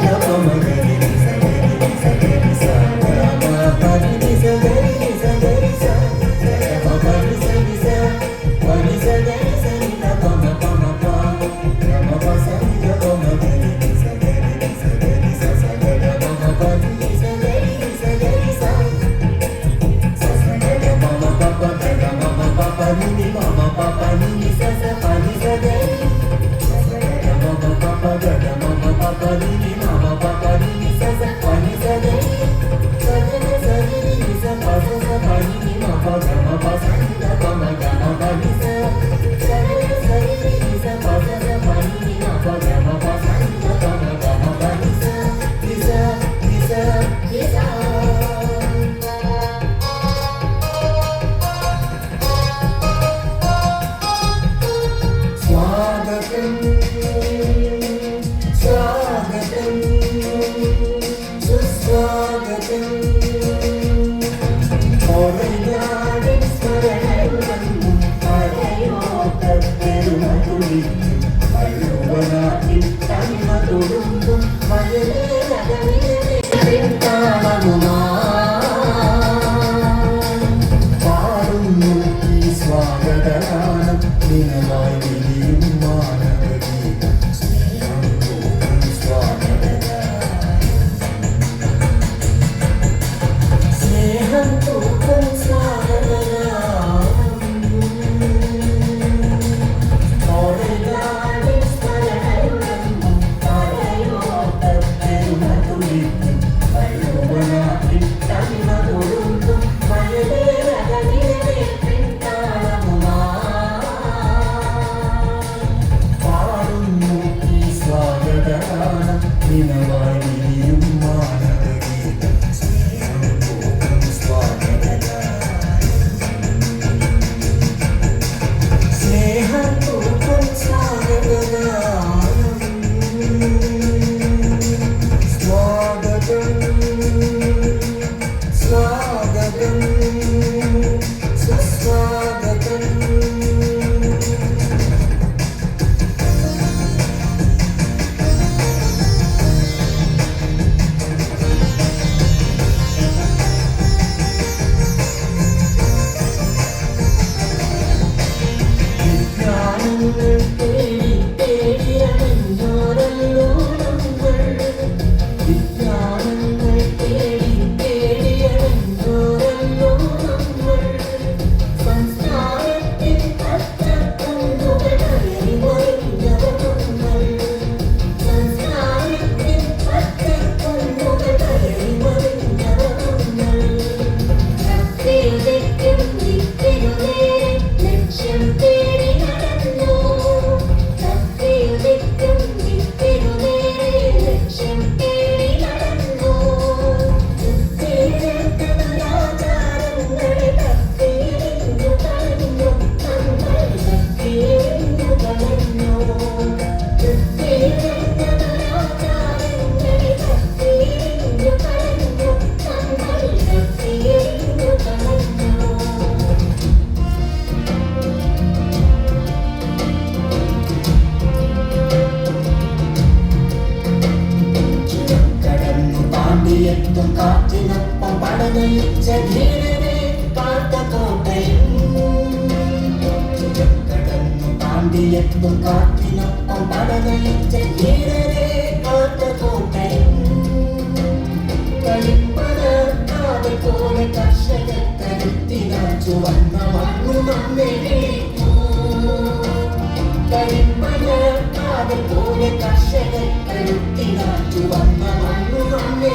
Help me കൊടിയെത്തും കാറ്റിനൊപ്പം പടകളിച്ച ധീരരെ കാത്ത കോട്ടയും കളിപ്പതർക്കാതെ പോലെ കർഷകത്തരത്തിനാൽ ചുവന്ന മണ്ണു നമ്മെ കളിപ്പതർക്കാതെ പോലെ കർഷകത്തരത്തിനാൽ ചുവന്ന മണ്ണു നമ്മെ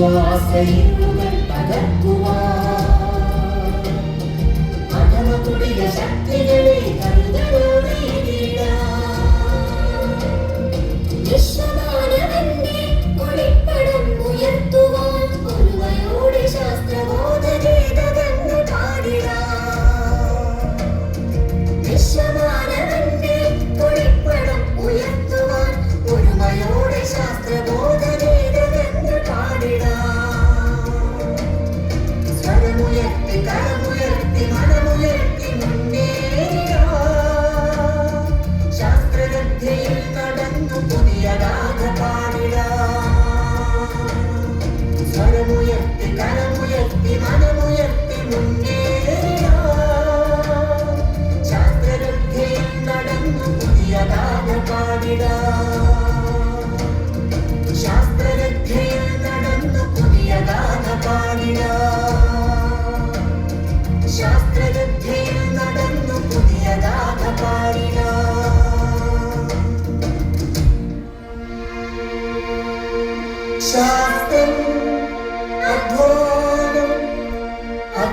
விஸ்வாசையுங்கள் பகர்த்துவார் பரமத்துடைய சக்திகளே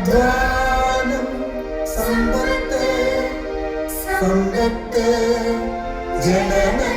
വാഗ്ദാനം സമ്പത്ത് സമ്പത്ത് ജനന.